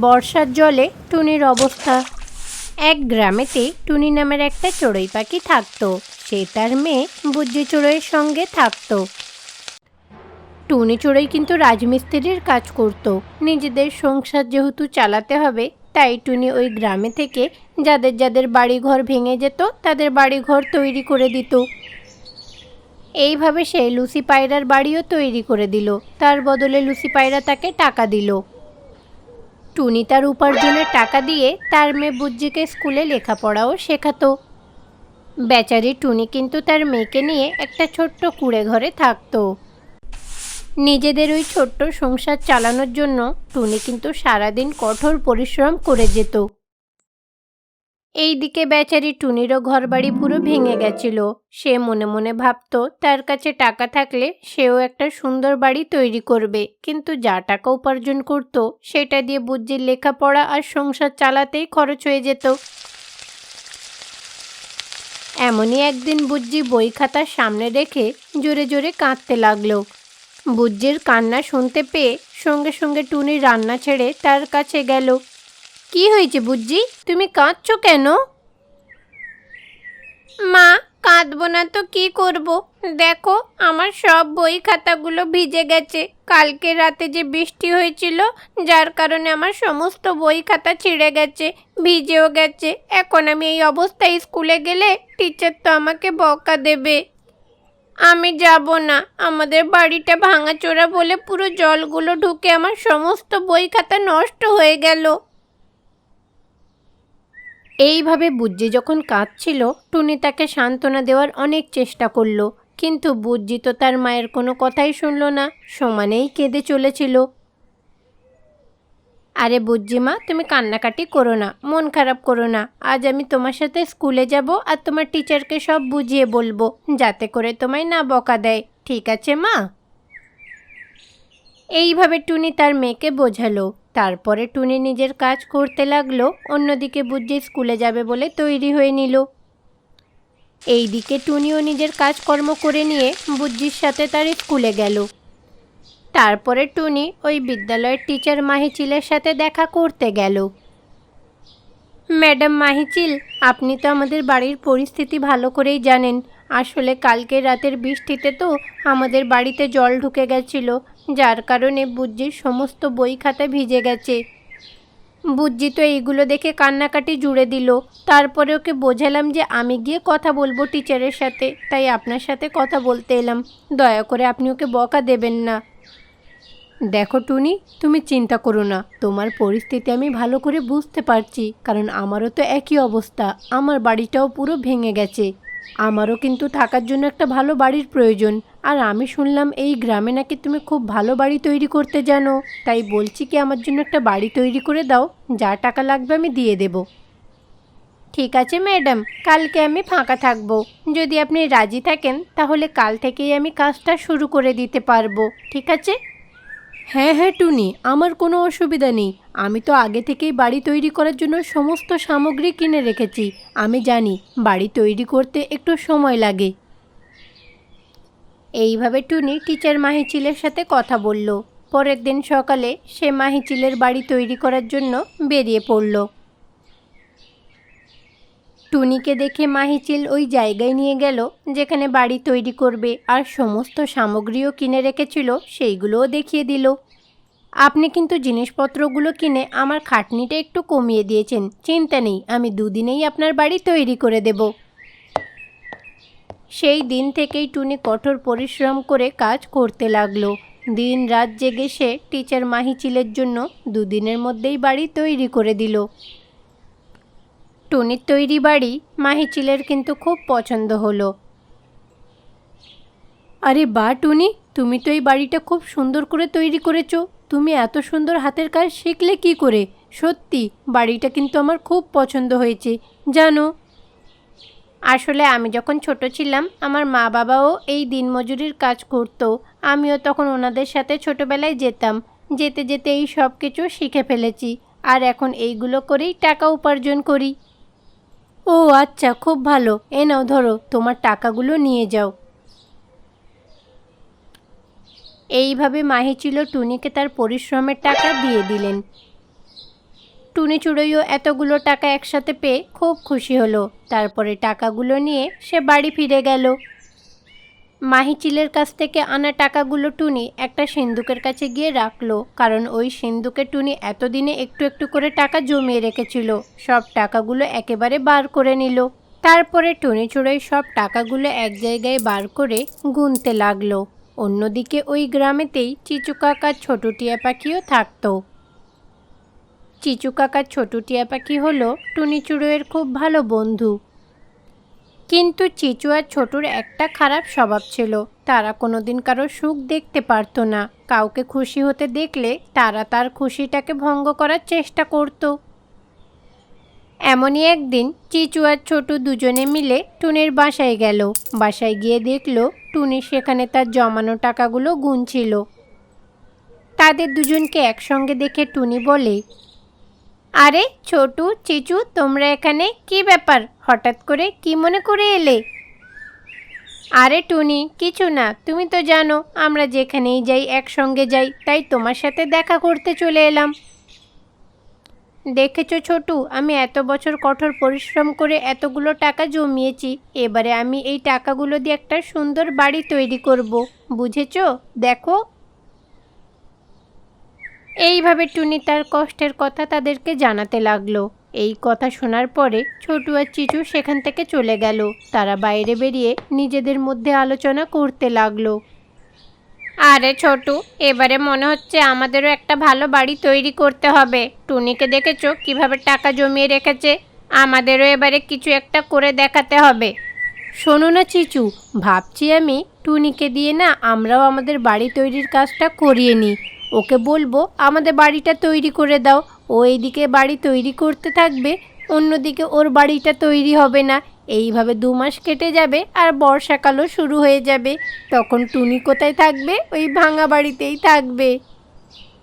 বর্ষার জলে টুনির অবস্থা। এক গ্রামেতে টুনি নামের একটা চড়ুই পাখি থাকতো। সে তার মেয়ে বুজ্জি চড়ুইয়ের সঙ্গে থাকতো। টুনি চড়ুই কিন্তু রাজমিস্ত্রির কাজ করত। নিজেদের সংসার যেহেতু চালাতে হবে, তাই টুনি ওই গ্রামে থেকে যাদের যাদের বাড়িঘর ভেঙে যেত, তাদের বাড়িঘর তৈরি করে দিত। এইভাবে সে লুসি পায়রার বাড়িও তৈরি করে দিল। তার বদলে লুসি পায়রা তাকে টাকা দিল। টুনি তার উপার্জনের টাকা দিয়ে তার মেয়ে বুজ্জিকে স্কুলে লেখাপড়াও শেখাতো। বেচারি টুনি কিন্তু তার মেয়েকে নিয়ে একটা ছোট্ট কুড়ে ঘরে থাকতো। নিজেদের ওই ছোট্ট সংসার চালানোর জন্য টুনি কিন্তু সারাদিন কঠোর পরিশ্রম করে যেত। এইদিকে বেচারি টুনিরও ঘরবাড়ি পুরো ভেঙে গেছিল। সে মনে মনে ভাবতো, তার কাছে টাকা থাকলে সেও একটা সুন্দর বাড়ি তৈরি করবে। কিন্তু যা টাকা উপার্জন করত, সেটা দিয়ে বুজ্জির লেখাপড়া আর সংসার চালাতেই খরচ হয়ে যেত। এমনই একদিন বুজ্জি বই খাতার সামনে রেখে জোরে জোরে কাঁদতে লাগল। বুজ্জির কান্না শুনতে পেয়ে সঙ্গে সঙ্গে টুনি রান্না ছেড়ে তার কাছে গেল। কি হয়েছে বুজ্জি তুমি কাঁদছো কেন? মা, কাঁদবো না তো কি করব? দেখো, আমার সব বই খাতাগুলো ভিজে গেছে। কালকে রাতে যে বৃষ্টি হয়েছিল, যার কারণে আমার সমস্ত বই খাতা ছিঁড়ে গেছে, ভিজেও গেছে। এখন আমি এই অবস্থায় স্কুলে গেলে টিচার তো আমাকে বকা দেবে। আমি যাব না। আমাদের বাড়িটা ভাঙাচোরা বলে পুরো জলগুলো ঢুকে আমার সমস্ত বই খাতা নষ্ট হয়ে গেল। এইভাবে বুজ্জি যখন কাঁদছিল, টুনি তাকে সান্ত্বনা দেওয়ার অনেক চেষ্টা করল, কিন্তু বুজ্জি তো তার মায়ের কোনো কথাই শুনল না, সমানেই কেঁদে চলেছিল। আরে বুজ্জি মা, তুমি কান্নাকাটি করো না, মন খারাপ করো না, আজ আমি তোমার সাথে স্কুলে যাব আর তোমার টিচারকে সব বুঝিয়ে বলব, যাতে করে তোমায় না বকা দেয়, ঠিক আছে মা? এইভাবে টুনি তার মেয়েকে বোঝালো। তারপরে টুনি নিজের কাজ করতে লাগল, অন্যদিকে বুদ্ধি স্কুলে যাবে বলে তৈরি হয়ে নিল। এই দিকে টুনিও নিজের কাজকর্ম করে নিয়ে বুদ্ধির সাথে তার স্কুলে গেল। তারপরে টুনি ওই বিদ্যালয়ের টিচার মাহিচিলের সাথে দেখা করতে গেল। ম্যাডাম মাহিচিল, আপনি তো আমাদের বাড়ির পরিস্থিতি ভালো করেই জানেন। আসলে কালকে রাতের বৃষ্টিতে তো আমাদের বাড়িতে জল ঢুকে গেছিল, যার কারণে বুজ্জির সমস্ত বই খাতা ভিজে গেছে। বুজ্জি তো এইগুলো দেখে কান্নাকাটি জুড়ে দিল। তারপরে ওকে বোঝালাম যে আমি গিয়ে কথা বলব টিচারের সাথে, তাই আপনার সাথে কথা বলতে এলাম। দয়া করে আপনি ওকে বকা দেবেন না। দেখো টুনি, তুমি চিন্তা করো না। তোমার পরিস্থিতি আমি ভালো করে বুঝতে পারছি, কারণ আমারও তো একই অবস্থা। আমার বাড়িটাও পুরো ভেঙে গেছে। আমারও কিন্তু থাকার জন্য একটা ভালো বাড়ির প্রয়োজন। আর আমি শুনলাম এই গ্রামে নাকি তুমি খুব ভালো বাড়ি তৈরি করতে জানো। তাই বলছি কি আমার জন্য একটা বাড়ি তৈরি করে দাও, যা টাকা লাগবে আমি দিয়ে দেব। ঠিক আছে ম্যাডাম, কালকে আমি ফাঁকা থাকব। যদি আপনি রাজি থাকেন, তাহলে কাল থেকেই আমি কাজটা শুরু করে দিতে পারব। ঠিক আছে? হ্যাঁ হ্যাঁ টুনি, আমার কোনো অসুবিধা নেই। আমি তো আগে থেকেই বাড়ি তৈরি করার জন্য সমস্ত সামগ্রী কিনে রেখেছি। আমি জানি, বাড়ি তৈরি করতে একটু সময় লাগে। এইভাবে টুনি টিচার মাহিচিলের সাথে কথা বলল। পরের দিন সকালে সে মাহিচিলের বাড়ি তৈরি করার জন্য বেরিয়ে পড়ল। টুনিকে দেখে মাহিচিল ওই জায়গায় নিয়ে গেল, যেখানে বাড়ি তৈরি করবে আর সমস্ত সামগ্রীও কিনে রেখেছিল, সেইগুলোও দেখিয়ে দিল। আপনি কিন্তু জিনিসপত্রগুলো কিনে আমার খাটনিটা একটু কমিয়ে দিয়েছেন, চিন্তা নেই, আমি দুদিনেই আপনার বাড়ি তৈরি করে দেব। সেই দিন থেকেই টুনি কঠোর পরিশ্রম করে কাজ করতে লাগল। দিন রাত জেগে সে টিচার মাহিচিলের জন্য দুদিনের মধ্যেই বাড়ি তৈরি করে দিল। টুনির তৈরি বাড়ি মাহিচিলের কিন্তু খুব পছন্দ হলো। আরে বা টুনি, তুমি তো এই বাড়িটা খুব সুন্দর করে তৈরি করেছ। তুমি এত সুন্দর হাতের কাজ শিখলে কি করে? সত্যি, বাড়িটা কিন্তু আমার খুব পছন্দ হয়েছে। জানো। আসলে আমি যখন ছোট ছিলাম, আমার মা বাবাও এই দিনমজুরির কাজ করতো। আমিও তখন ওনাদের সাথে ছোটবেলায় যেতাম। যেতে যেতে এই সব কিছু শিখে ফেলেছি। আর এখন এইগুলো করেই টাকা উপার্জন করি। ও আচ্ছা খুব ভালো। এ নাও, ধরো, তোমার টাকাগুলো নিয়ে যাও। এইভাবে মাহি ছিল টুনিকে তার পরিশ্রমের টাকা দিয়ে দিলেন। টুনি চুড়ইও এতগুলো টাকা একসাথে পেয়ে খুব খুশি হলো। তারপরে টাকাগুলো নিয়ে সে বাড়ি ফিরে গেল। মাহিচিলের কাছ থেকে আনা টাকাগুলো টুনি একটা সিন্দুকের কাছে গিয়ে রাখল, কারণ ওই সিন্দুকে টুনি এতদিনে একটু একটু করে টাকা জমিয়ে রেখেছিল। সব টাকাগুলো একেবারে বার করে নিল। তারপরে টুনি চুড়োই সব টাকাগুলো এক জায়গায় বার করে গুনতে লাগল। অন্যদিকে ওই গ্রামেতেই চিচু কাকার ছোট টিয়া পাখিও থাকতো। চিচু কাকার ছোট টিয়া পাখি হলো টুনি চুড়োয়ের খুব ভালো বন্ধু। কিন্তু চিচু আর ছোটুর একটা খারাপ স্বভাব ছিল। তারা কোনোদিন কারও সুখ দেখতে পারতো না। কাউকে খুশি হতে দেখলে তারা তার খুশিটাকে ভঙ্গ করার চেষ্টা করত। এমনই একদিন চিচু আর ছোটু দুজনে মিলে টুনির বাসায় গেল। বাসায় গিয়ে দেখল টুনি সেখানে তার জমানো টাকাগুলো গুনছিল। তাদের দুজনকে একসঙ্গে দেখে টুনি বলে আরে ছোটু, চিচু, তোমরা এখানে কি ব্যাপার? হঠাৎ করে কি মনে করে এলে? আরে টুনি, কিছু না, তুমি তো জানো, আমরা যেখানেই যাই একসঙ্গে যাই, তাই তোমার সাথে দেখা করতে চলে এলাম। দেখেছ ছোটু, আমি এত বছর কঠোর পরিশ্রম করে এতগুলো টাকা জমিয়েছি, এবারে আমি এই টাকাগুলো দিয়ে একটা সুন্দর বাড়ি তৈরি করব, বুঝেছ? দেখো। এইভাবে টুনি তার কষ্টের কথা তাদেরকে জানাতে লাগল। এই কথা শোনার পরে ছোটু আর চিচু সেখান থেকে চলে গেল। তারা বাইরে বেরিয়ে নিজেদের মধ্যে আলোচনা করতে লাগল। আরে ছোটু, এবারে মনে হচ্ছে আমাদেরও একটা ভালো বাড়ি তৈরি করতে হবে। টুনিকে দেখেছ কীভাবে টাকা জমিয়ে রেখেছে? আমাদেরও এবারে কিছু একটা করে দেখাতে হবে। শোনো না চিচু, ভাবছি আমি টুনিকে দিয়ে না আমরাও আমাদের বাড়ি তৈরির কাজটা করিয়ে নিই। ওকে বলব, আমাদের বাড়িটা তৈরি করে দাও। ও এইদিকে বাড়ি তৈরি করতে থাকবে, অন্যদিকে ওর বাড়িটা তৈরি হবে না। এইভাবে দু মাস কেটে যাবে আর বর্ষাকালও শুরু হয়ে যাবে। তখন টুনি কোথায় থাকবে? ওই ভাঙা বাড়িতেই থাকবে।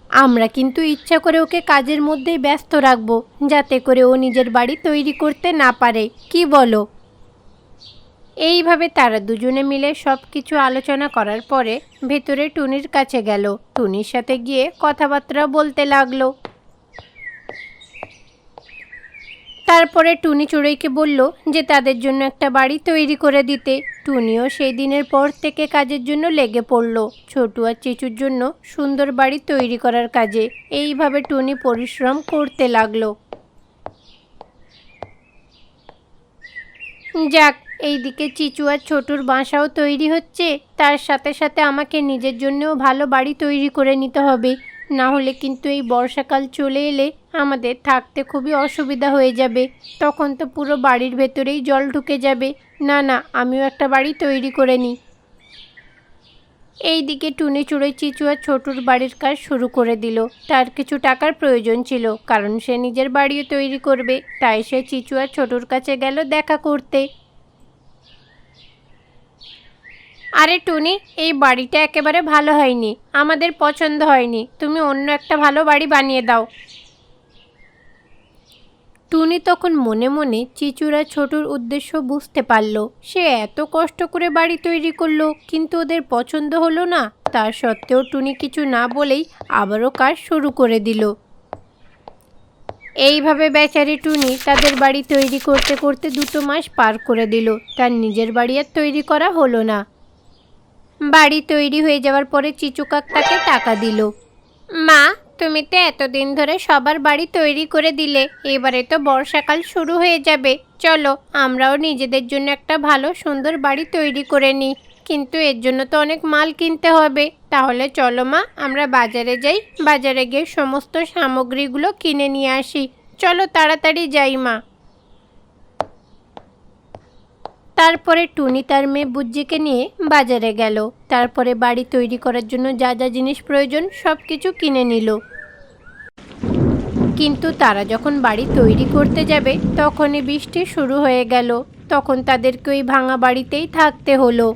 আমরা কিন্তু ইচ্ছা করে ওকে কাজের মধ্যেই ব্যস্ত রাখব, যাতে করে ও নিজের বাড়ি তৈরি করতে না পারে। কি বলো? এইভাবে তারা দুজনে মিলে সব কিছু আলোচনা করার পরে ভেতরে টুনির কাছে গেল। টুনির সাথে গিয়ে কথাবার্তা বলতে লাগল। তারপরে টুনি চড়ুইকে বলল যে তাদের জন্য একটা বাড়ি তৈরি করে দিতে। টুনিও সেই দিনের পর থেকে কাজের জন্য লেগে পড়ল। ছোটু আর চিচুর জন্য সুন্দর বাড়ি তৈরি করার কাজে। এইভাবে টুনি পরিশ্রম করতে লাগল। যাক এইদিকে চিচু আর ছোটুর বাসাও তৈরি হচ্ছে। তার সাথে সাথে আমাকে নিজের জন্যও ভালো বাড়ি তৈরি করে নিতে হবে। না হলে কিন্তু এই বর্ষাকাল চলে এলে আমাদের থাকতে খুবই অসুবিধা হয়ে যাবে। তখন তো পুরো বাড়ির ভেতরেই জল ঢুকে যাবে। না না, আমিও একটা বাড়ি তৈরি করে নিই। এই দিকে টুনি চুড়ে চিচু আর ছোটুর বাড়ির কাজ শুরু করে দিল। তার কিছু টাকার প্রয়োজন ছিল, কারণ সে নিজের বাড়িও তৈরি করবে। তাই সে চিচু আর ছোটুর কাছে গেল দেখা করতে। আরে টুনি, এই বাড়িটা একেবারে ভালো হয়নি। আমাদের পছন্দ হয়নি। তুমি অন্য একটা ভালো বাড়ি বানিয়ে দাও। টুনি তখন মনে মনে চিচুরা ছোটুর উদ্দেশ্য বুঝতে পারল। সে এত কষ্ট করে বাড়ি তৈরি করল, কিন্তু ওদের পছন্দ হলো না। তার সত্ত্বেও টুনি কিছু না বলেই আবারও কাজ শুরু করে দিল। এইভাবে বেচারি টুনি তাদের বাড়ি তৈরি করতে করতে দুটো মাস পার করে দিল। তার নিজের বাড়ি আর তৈরি করা হলো না। বাড়ি তৈরি হয়ে যাওয়ার পরে চিচুকাক তাকে টাকা দিল। মা, তুমি তো এতদিন ধরে সবার বাড়ি তৈরি করে দিলে, এবারে তো বর্ষাকাল শুরু হয়ে যাবে। চলো, আমরাও নিজেদের জন্য একটা ভালো, সুন্দর বাড়ি তৈরি করে নিই। কিন্তু এর জন্য তো অনেক মাল কিনতে হবে। তাহলে চলো মা, আমরা বাজারে যাই। বাজারে গিয়ে সমস্ত সামগ্রীগুলো কিনে নিয়ে আসি। চলো, তাড়াতাড়ি যাই মা। তারপরে টুনি তার মেয়ে বুজ্জিকে নিয়ে বাজারে গেল। তারপরে বাড়ি তৈরি করার জন্য যা যা জিনিস প্রয়োজন সব কিছু কিনে নিল। কিন্তু তারা যখন বাড়ি তৈরি করতে যাবে, তখনই বৃষ্টি শুরু হয়ে গেল। তখন তাদেরকে ওই ভাঙা বাড়িতেই থাকতে হলো।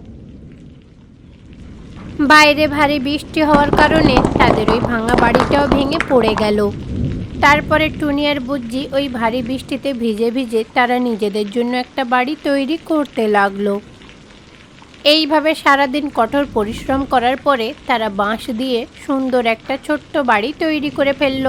বাইরে ভারী বৃষ্টি হওয়ার কারণে তাদের ওই ভাঙা বাড়িটাও ভেঙে পড়ে গেল। তারপরে টুনি আর বুজ্জি ওই ভারী বৃষ্টিতে ভিজে ভিজে তারা নিজেদের জন্য একটা বাড়ি তৈরি করতে লাগল। এইভাবে সারাদিন কঠোর পরিশ্রম করার পরে তারা বাঁশ দিয়ে সুন্দর একটা ছোট্ট বাড়ি তৈরি করে ফেলল।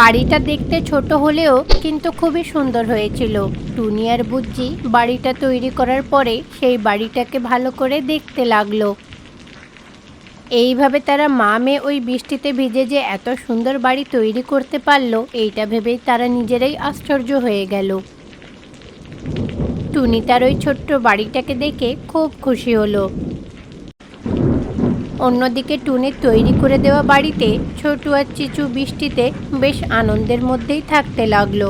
বাড়িটা দেখতে ছোট হলেও কিন্তু খুবই সুন্দর হয়েছিল। টুনি আর বুজ্জি বাড়িটা তৈরি করার পরে সেই বাড়িটাকে ভালো করে দেখতে লাগল। এইভাবে তারা মা মেয়ে ওই বৃষ্টিতে ভিজে যে এত সুন্দর বাড়ি তৈরি করতে পারল, এইটা ভেবেই তারা নিজেরাই আশ্চর্য হয়ে গেল। টুনি তার ওই ছোট্ট বাড়িটাকে দেখে খুব খুশি হলো। অন্যদিকে টুনির তৈরি করে দেওয়া বাড়িতে ছোটু আর চিচু বৃষ্টিতে বেশ আনন্দের মধ্যেই থাকতে লাগল।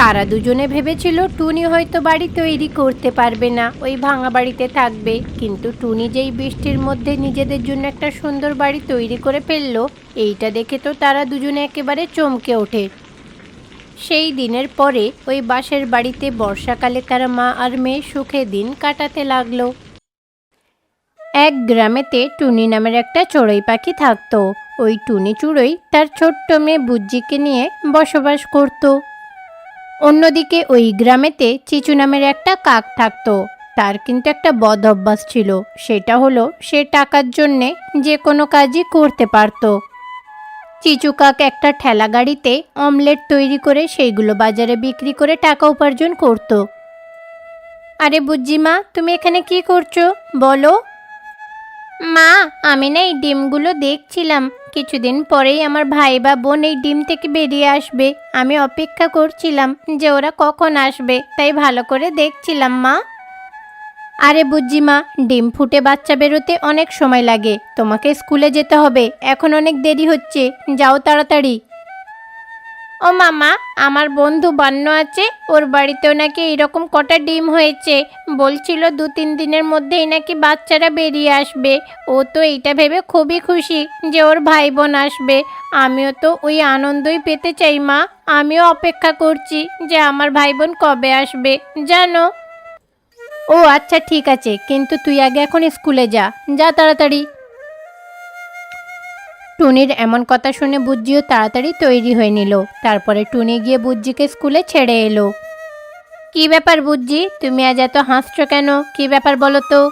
তারা দুজনে ভেবেছিল টুনি হয়তো বাড়ি তৈরি করতে পারবে না, ওই ভাঙা বাড়িতে থাকবে। কিন্তু টুনি যেই বৃষ্টির মধ্যে নিজেদের জন্য একটা সুন্দর বাড়ি তৈরি করে ফেলল, এইটা দেখে তো তারা দুজনে একেবারে চমকে ওঠে। সেই দিনের পরে ওই বাসের বাড়িতে বর্ষাকালে তারা মা আর মেয়ে সুখে দিন কাটাতে লাগল। এক গ্রামেতে টুনি নামের একটা চড়ুই পাখি থাকতো। ওই টুনি চুড়োই তার ছোট্ট মেয়ে বুজ্জিকে নিয়ে বসবাস করত। অন্যদিকে ওই গ্রামেতে চিচু নামের একটা কাক থাকতো। তার কিন্তু একটা বদ অভ্যাস ছিল। সেটা হলো সে টাকার জন্যে যে কোনো কাজই করতে পারতো। চিচু কাক একটা ঠেলা গাড়িতে অমলেট তৈরি করে সেইগুলো বাজারে বিক্রি করে টাকা উপার্জন করত। আরে বুজ্জিমা, তুমি এখানে কি করছ? বলো। মা, আমি না এই ডিমগুলো দেখছিলাম। কিছুদিন পরেই আমার ভাই বা বোন এই ডিম থেকে বেরিয়ে আসবে। আমি অপেক্ষা করছিলাম যে ওরা কখন আসবে, তাই ভালো করে দেখছিলাম, মা। আরে বুঝি মা, ডিম ফুটে বাচ্চা বেরোতে অনেক সময় লাগে। তোমাকে স্কুলে যেতে হবে, এখন অনেক দেরি হচ্ছে। যাও তাড়াতাড়ি। ও মামা, আমার বন্ধু বান্ন আছে, ওর বাড়িতেও নাকি এরকম কটা ডিম হয়েছে। বলছিল দু তিন দিনের মধ্যেই নাকি বাচ্চারা বেরিয়ে আসবে। ও তো এইটা ভেবে খুবই খুশি যে ওর ভাই বোন আসবে। আমিও তো ওই আনন্দই পেতে চাই, মা। আমিও অপেক্ষা করছি যে আমার ভাই বোন কবে আসবে, জানো? ও আচ্ছা ঠিক আছে। কিন্তু তুই আগে এখন স্কুলে যা। যা তাড়াতাড়ি। টুনির এমন কথা শুনে বুজ্জিও তাড়াতাড়ি তৈরি হয়ে নিল। তারপরে টুনি গিয়ে বুজ্জিকে স্কুলে ছেড়ে এলো। কি ব্যাপার বুজ্জি? তুমি আজ এত হাসছো কেন? কি ব্যাপার বলো তো?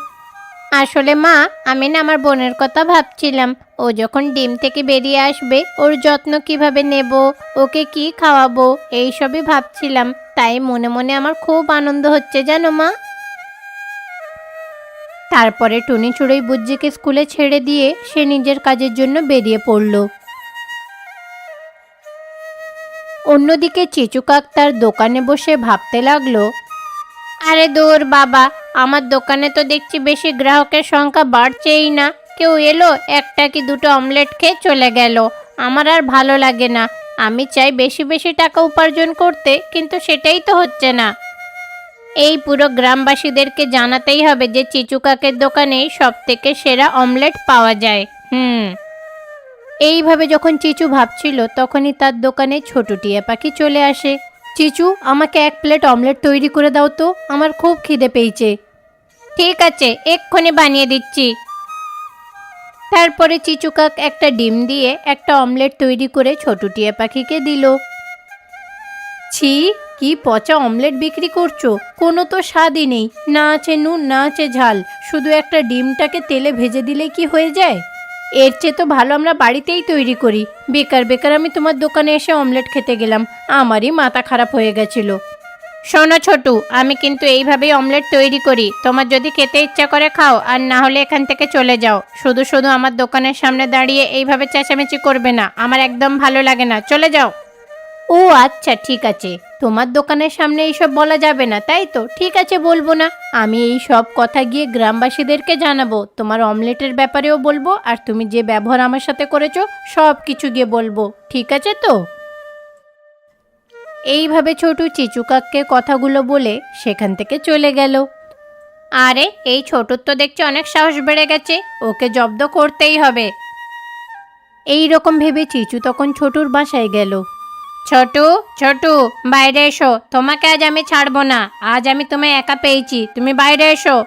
আসলে মা, আমি না আমার বোনের কথা ভাবছিলাম। ও যখন ডিম থেকে বেরিয়ে আসবে, ওর যত্ন কীভাবে নেব? ওকে কি খাওয়াবো? এইসবই ভাবছিলাম। তাই মনে মনে আমার খুব আনন্দ হচ্ছে, জানো মা? তারপরে টুনি চুড়োই বুজ্জিকে স্কুলে ছেড়ে দিয়ে সে নিজের কাজের জন্য বেরিয়ে পড়ল। অন্যদিকে চিচু কাক তার দোকানে বসে ভাবতে লাগল, আরে দূর বাবা, আমার দোকানে তো দেখছি বেশি গ্রাহকের সংখ্যা বাড়ছেই না। কেউ এলো, একটা কি দুটো অমলেট খেয়ে চলে গেল। আমার আর ভালো লাগে না। আমি চাই বেশি বেশি টাকা উপার্জন করতে, কিন্তু সেটাই তো হচ্ছে না। এই পুরো গ্রামবাসীদেরকে জানাতেই হবে যে চিচু কাকের দোকানে সব থেকে সেরা অমলেট পাওয়া যায়। হুম। এইভাবে যখন চিচু ভাবছিল, তখনই তার দোকানে ছোট টিয়া পাখি চলে আসে। চিচু, আমাকে এক প্লেট অমলেট তৈরি করে দাও তো, আমার খুব খিদে পেয়েছে। ঠিক আছে, এক্ষুনি বানিয়ে দিচ্ছি। তারপরে চিচু কাক একটা ডিম দিয়ে একটা অমলেট তৈরি করে ছোট টিয়া পাখিকে দিল। ছি কি পচা অমলেট বিক্রি করছ? কোনো তো স্বাদই নেই। না আছে নুন, না আছে ঝাল। শুধু একটা ডিমটাকে তেলে ভেজে দিলে কি হয়ে যায়? এর চেয়ে তো ভালো আমরা বাড়িতেই তৈরি করি। বেকার বেকার আমি তোমার দোকানে এসে অমলেট খেতে গেলাম। আমারই মাথা খারাপ হয়ে গেছিল। শোনো ছোটু, আমি কিন্তু এইভাবেই অমলেট তৈরি করি। তোমার যদি খেতে ইচ্ছা করে খাও, আর না হলে এখান থেকে চলে যাও। শুধু শুধু আমার দোকানের সামনে দাঁড়িয়ে এইভাবে চেঁচামেচি করবে না। আমার একদম ভালো লাগে না। চলে যাও। ও আচ্ছা ঠিক আছে। তোমার দোকানের সামনে এইসব বলা যাবে না, তাই তো? ঠিক আছে, বলব না। আমি এই সব কথা গিয়ে গ্রামবাসীদেরকে জানাব, তোমার অমলেটের ব্যাপারেও বলব, আর তুমি যে ব্যবহার আমার সাথে করেছ, সব কিছু গিয়ে বলব, ঠিক আছে তো? এইভাবে ছোটু চিচু কাককে কথাগুলো বলে সেখান থেকে চলে গেল। আরে, এই ছোটুর তো দেখছি অনেক সাহস বেড়ে গেছে, ওকে জব্দ করতেই হবে। এই রকম ভেবে চিচু তখন ছোটুর বাসায় গেল। ছোটু ছোটু, বাইরে এসো। তোমাকে আজ আমি ছাড়বো না। আজ আমি তোমায় একা পেয়েছি। তুমি বাইরে এসো।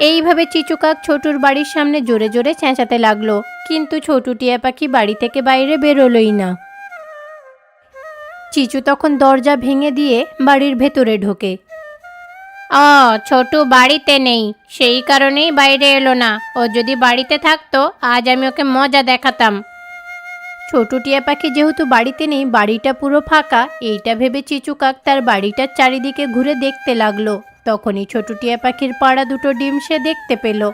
এইভাবে চিচুকাক ছোটুর বাড়ির সামনে জোরে জোরে চেঁচাতে লাগল। কিন্তু ছোটু টিয়া পাখি বাড়ি থেকে বাইরে বেরোলোই না। চিচু তখন দরজা ভেঙে দিয়ে বাড়ির ভেতরে ঢোকে। ও ছোটু বাড়িতে নেই। সেই কারণেই বাইরে এলো না। ও যদি বাড়িতে থাকতো, আজ আমি ওকে মজা দেখাতাম। ছোট টিয়া পাখি যেহেতু বাড়িতে নেই, বাড়িটা পুরো ফাঁকা। এইটা ভেবে চিচু কাক তার বাড়িটার চারিদিকে ঘুরে দেখতে লাগল। তখনই ছোট টিয়া পাখির পাড়া দুটো ডিম সে দেখতে পেল।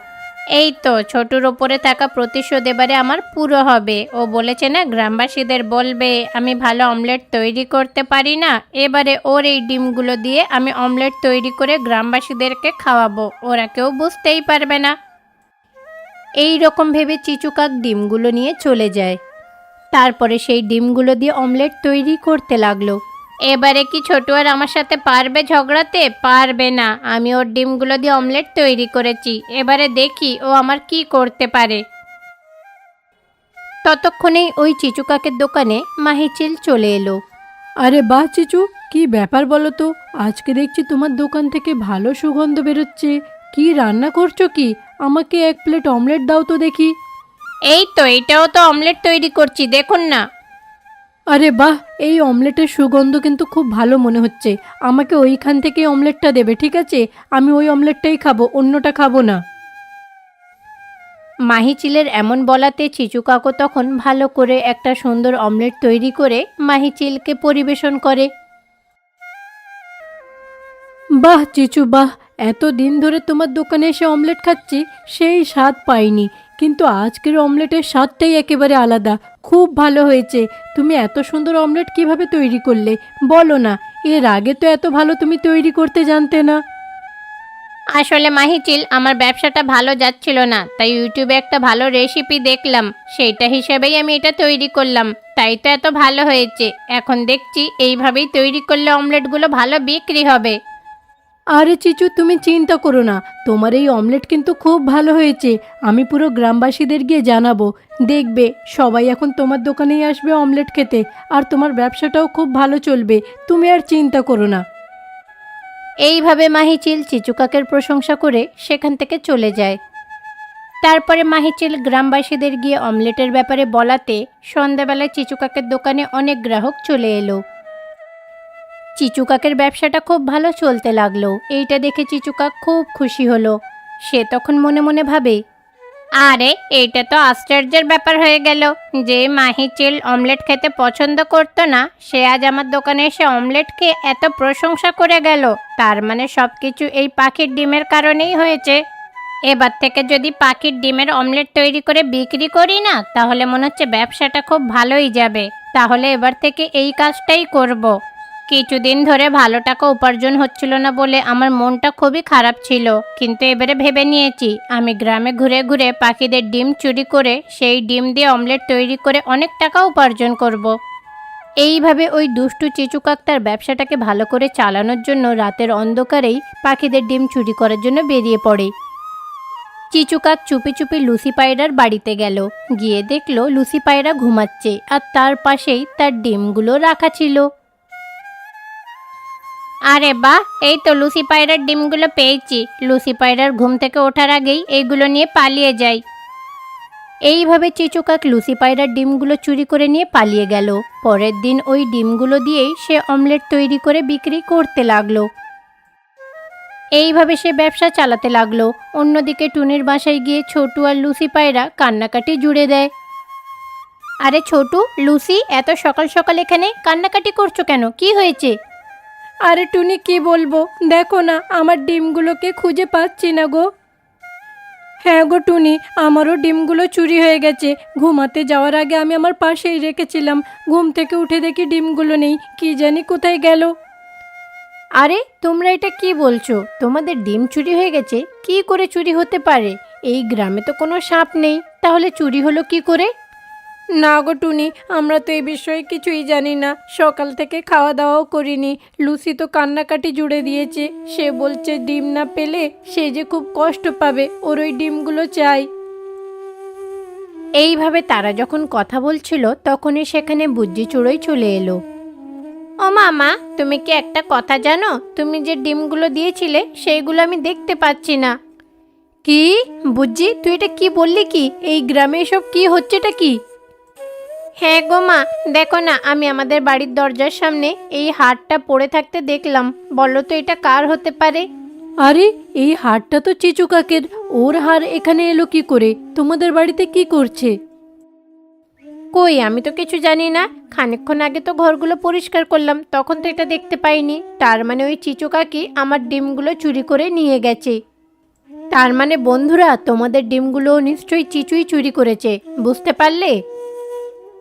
এই তো, ছোটুর ওপরে থাকা প্রতিশোধ এবারে আমার পুরো হবে। ও বলেছে না, গ্রামবাসীদের বলবে, আমি ভালো অমলেট তৈরি করতে পারি না। এবারে ওর এই ডিমগুলো দিয়ে আমি অমলেট তৈরি করে গ্রামবাসীদেরকে খাওয়াবো। ওরা কেউ বুঝতেই পারবে না। এই রকম ভেবে চিচুকাক ডিমগুলো নিয়ে চলে যায়। তারপরে সেই ডিমগুলো দিয়ে অমলেট তৈরি করতে লাগল। এবারে কি ছোট আর আমার সাথে পারবে ঝগড়াতে? পারবে না, আমি ওর ডিমগুলো দিয়ে অমলেট তৈরি করেছি। এবারে দেখি ও আমার কি করতে পারে। ততক্ষণেই ওই চিচুকাকের দোকানে মাহিচিল চলে এলো। আরে বাহ চিচু, কি ব্যাপার বলো তো? আজকে দেখছি তোমার দোকান থেকে ভালো সুগন্ধ বেরোচ্ছে। কি রান্না করছ কি? আমাকে এক প্লেট অমলেট দাও তো দেখি। এই তো এটাও তো অমলেট তৈরি করছি দেখুন না। আরে বাহ এই অমলেটের সুগন্ধ কিন্তু খুব ভালো মনে হচ্ছে। আমাকে ওইখান থেকে অমলেটটা দেবে ঠিক আছে? আমি ওই অমলেটটাই খাব অন্যটা খাব না। মাহিচিলের এমন বলাতে চিচু কাকু তখন ভালো করে একটা সুন্দর অমলেট তৈরি করে মাহিচিলকে পরিবেশন করে। বাহ চিচু বাহ এত দিন ধরে তোমার দোকানে এসে অমলেট খাচ্ছি সেই স্বাদ পাইনি। কিন্তু আজকের অমলেটের স্বাদটাই একেবারে আলাদা। খুব ভালো হয়েছে। তুমি এত সুন্দর অমলেট কীভাবে তৈরি করলে? বলো না। এর আগে তো এত ভালো তুমি তৈরি করতে জানতে না। আসলে মাহিচিল, আমার ব্যবসাটা ভালো যাচ্ছিল না। তাই ইউটিউবে একটা ভালো রেসিপি দেখলাম। সেইটা হিসেবেই আমি এটা তৈরি করলাম। তাই তো এত ভালো হয়েছে। এখন দেখছি এইভাবেই তৈরি করলে অমলেটগুলো ভালো বিক্রি হবে। আরে চিচু, তুমি চিন্তা করো না। তোমার এই অমলেট কিন্তু খুব ভালো হয়েছে। আমি পুরো গ্রামবাসীদের গিয়ে জানাব। দেখবে, সবাই এখন তোমার দোকানেই আসবে অমলেট খেতে। আর তোমার ব্যবসাটাও খুব ভালো চলবে। তুমি আর চিন্তা করো না। এইভাবে মাহিচিল চিচুকাকের প্রশংসা করে সেখান থেকে চলে যায়। তারপরে মাহিচিল গ্রামবাসীদের গিয়ে অমলেটের ব্যাপারে বলাতে সন্ধ্যাবেলায় চিচুকাকের দোকানে অনেক গ্রাহক চলে এলো। চিচুকাকের ব্যবসাটা খুব ভালো চলতে লাগল। এইটা দেখে চিচুকাক খুব খুশি হলো। সে তখন মনে মনে ভাবে, আরে, এইটা তো আশ্চর্যের ব্যাপার হয়ে গেল। যে মাহিচিল অমলেট খেতে পছন্দ করতো না, সে আজ আমার দোকানে এসে অমলেট খেয়ে এত প্রশংসা করে গেল। তার মানে সব কিছু এই পাখির ডিমের কারণেই হয়েছে। এবার থেকে যদি পাখির ডিমের অমলেট তৈরি করে বিক্রি করি না, তাহলে মনে হচ্ছে ব্যবসাটা খুব ভালোই যাবে। তাহলে এবার থেকে এই কাজটাই করব। কিছুদিন ধরে ভালো টাকা উপার্জন হচ্ছিল না বলে আমার মনটা খুবই খারাপ ছিল। কিন্তু এবারে ভেবে নিয়েছি, আমি গ্রামে ঘুরে ঘুরে পাখিদের ডিম চুরি করে সেই ডিম দিয়ে অমলেট তৈরি করে অনেক টাকা উপার্জন করব। এইভাবে ওই দুষ্টু চিচুকাক তার ব্যবসাটাকে ভালো করে চালানোর জন্য রাতের অন্ধকারেই পাখিদের ডিম চুরি করার জন্য বেরিয়ে পড়ে। চিচুকাক চুপি চুপি লুসি পায়রার বাড়িতে গেল। গিয়ে দেখল লুসি পায়রা ঘুমাচ্ছে আর তার পাশেই তার ডিমগুলো রাখা ছিল। আরে বাহ, এই তো লুসি পায়রার ডিমগুলো পেয়েছি। লুসি পায়রার ঘুম থেকে ওঠার আগেই এইগুলো নিয়ে পালিয়ে যাই। এইভাবে চিচুকাক লুসি পায়রার ডিমগুলো চুরি করে নিয়ে পালিয়ে গেল। পরের দিন ওই ডিমগুলো দিয়েই সে অমলেট তৈরি করে বিক্রি করতে লাগল। এইভাবে সে ব্যবসা চালাতে লাগল। অন্যদিকে টুনির বাসায় গিয়ে ছোটু আর লুসি পায়রা কান্নাকাটি জুড়ে দেয়। আরে ছোটু, লুসি, এত সকাল সকাল এখানে কান্নাকাটি করছ কেন? কি হয়েছে? আরে টুনি, কি বলব? দেখো না, আমার ডিমগুলোকে খুঁজে পাচ্ছি না গো। হ্যাঁ গো টুনি, আমারও ডিমগুলো চুরি হয়ে গেছে। ঘুমাতে যাওয়ার আগে আমি আমার পাশেই রেখেছিলাম। ঘুম থেকে উঠে দেখি ডিমগুলো নেই। কি জানি কোথায় গেল। আরে, তোমরা এটা কি বলছো? তোমাদের ডিম চুরি হয়ে গেছে? কি করে চুরি হতে পারে? এই গ্রামে তো কোনো সাপ নেই। তাহলে চুরি হলো কি করে? না গো টুনি, আমরা তো এই বিষয়ে কিছুই জানি না। সকাল থেকে খাওয়া দাওয়াও করিনি। লুসি তো কান্নাকাটি জুড়ে দিয়েছে। সে বলছে, ডিম না পেলে সে যে খুব কষ্ট পাবে, ওর ওই ডিমগুলো চাই। এইভাবে তারা যখন কথা বলছিল, তখনই সেখানে বুজ্জি চুড়োই চলে এলো। ও মামা, তুমি কি একটা কথা জানো? তুমি যে ডিমগুলো দিয়েছিলে, সেইগুলো আমি দেখতে পাচ্ছি না। কি? বুজ্জি, তুই এটা কি বললি কি? এই গ্রামে এসব কি হচ্ছেটা কি? হ্যাঁ গো মা দেখো না আমি আমাদের বাড়ির দরজার সামনে এই হারটা পড়ে থাকতে দেখলাম। বলো তো এটা কার হতে পারে? আরে এই হারটা তো চিচু কাকের। ওর হার এখানে এলো কি করে? তোমাদের বাড়িতে কি করছে? কই আমি তো কিছু জানি না। খানিকক্ষণ আগে তো ঘরগুলো পরিষ্কার করলাম তখন তো এটা দেখতে পাইনি। তার মানে ওই চিচু কাকি আমার ডিমগুলো চুরি করে নিয়ে গেছে। তার মানে বন্ধুরা তোমাদের ডিমগুলো নিশ্চয়ই চিচুই চুরি করেছে। বুঝতে পারলে?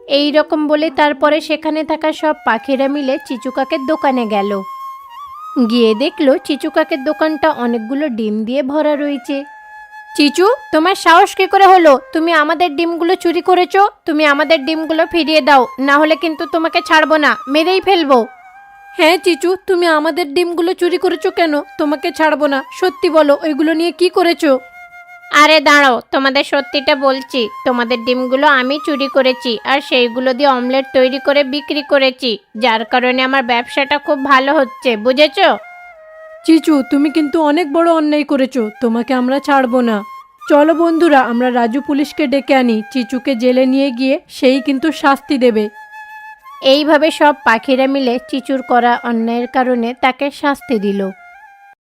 এই রকম বলে তারপরে সেখানে থাকা সব পাখিরা মিলে চিচু কাকের দোকানে গেল। গিয়ে দেখল চিচু কাকের দোকানটা অনেকগুলো ডিম দিয়ে ভরা রয়েছে। চিচু, তোমার সাহস কি করে হলো? তুমি আমাদের ডিমগুলো চুরি করেছ? তুমি আমাদের ডিমগুলো ফিরিয়ে দাও, না হলে কিন্তু তোমাকে ছাড়বো না, মেরেই ফেলব। হ্যাঁ চিচু, তুমি আমাদের ডিমগুলো চুরি করেছ কেন? তোমাকে ছাড়বো না, সত্যি বলো, ওইগুলো নিয়ে কি করেছ? আরে দাঁড়াও তোমাদের সত্যিটা বলছি তোমাদের ডিমগুলো আমি চুরি করেছি আর সেইগুলো দিয়ে অমলেট তৈরি করে বিক্রি করেছি যার কারণে আমার ব্যবসাটা খুব ভালো হচ্ছে বুঝেছ? চিচু তুমি কিন্তু অনেক বড় অন্যায় করেছ তোমাকে আমরা ছাড়বো না। চলো বন্ধুরা আমরা রাজু পুলিশকে ডেকে আনি চিচুকে জেলে নিয়ে গিয়ে সেই কিন্তু শাস্তি দেবে। এইভাবে সব পাখিরা মিলে চিচুর করা অন্যায়ের কারণে তাকে শাস্তি দিল।